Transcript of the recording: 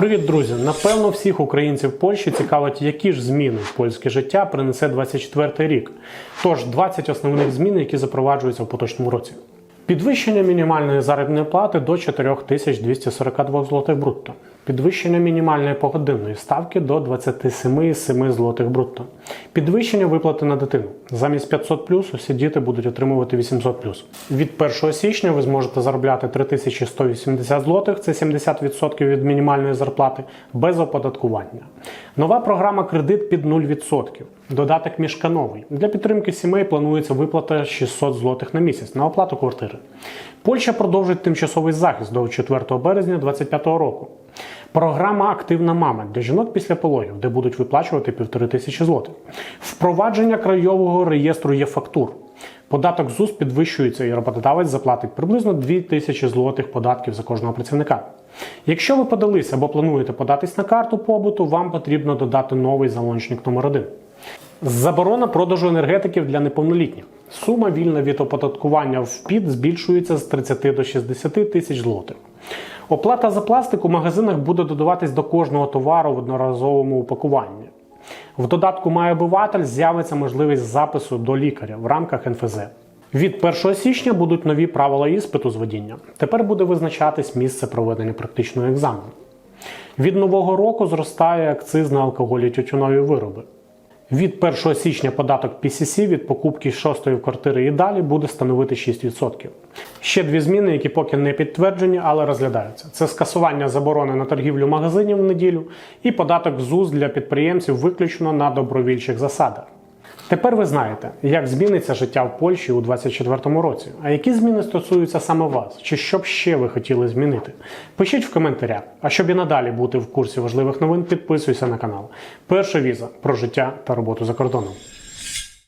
Привіт, друзі! Напевно, всіх українців Польщі цікавить, які ж зміни в польське життя принесе 24 рік. Тож 20 основних змін, які запроваджуються в поточному році. Підвищення мінімальної заробітної плати до 4242 злотих брутто. Підвищення мінімальної погодинної ставки до 27,7 злотих брутто. Підвищення виплати на дитину. Замість 500 плюс усі діти будуть отримувати 800 плюс. Від 1 січня ви зможете заробляти 3180 злотих, це 70% від мінімальної зарплати, без оподаткування. Нова програма кредит під 0%. Додаток мішкановий. Для підтримки сімей планується виплата 600 злотих на місяць на оплату квартири. Польща продовжить тимчасовий захист до 4 березня 2025 року. Програма Активна мама для жінок після пологів, де будуть виплачувати півтори тисячі злотих. Впровадження краєвого реєстру є фактур. Податок ЗУС підвищується і роботодавець заплатить приблизно 2 тисячі злотих податків за кожного працівника. Якщо ви подались або плануєте податись на карту побуту, вам потрібно додати новий залончник номер 1 Заборона продажу енергетиків для неповнолітніх. Сума вільна від оподаткування в ПІД збільшується з 30 до 60 тисяч злотих. Оплата за пластик у магазинах буде додаватись до кожного товару в одноразовому упакуванні. В додатку «Має обиватель» з'явиться можливість запису до лікаря в рамках НФЗ. Від 1 січня будуть нові правила іспиту з водіння. Тепер буде визначатись місце проведення практичного екзамену. Від нового року зростає акциз на алкоголь і тютюнові вироби. Від 1 січня податок PCC від покупки шостої квартири і далі буде становити 6%. Ще дві зміни, які поки не підтверджені, але розглядаються. Це скасування заборони на торгівлю магазинів в неділю і податок ЗУЗ для підприємців виключно на добровільчих засадах. Тепер ви знаєте, як зміниться життя в Польщі у 2024 році. А які зміни стосуються саме вас? Чи що б ще ви хотіли змінити? Пишіть в коментарях. А щоб і надалі бути в курсі важливих новин, підписуйся на канал. Перша віза про життя та роботу за кордоном.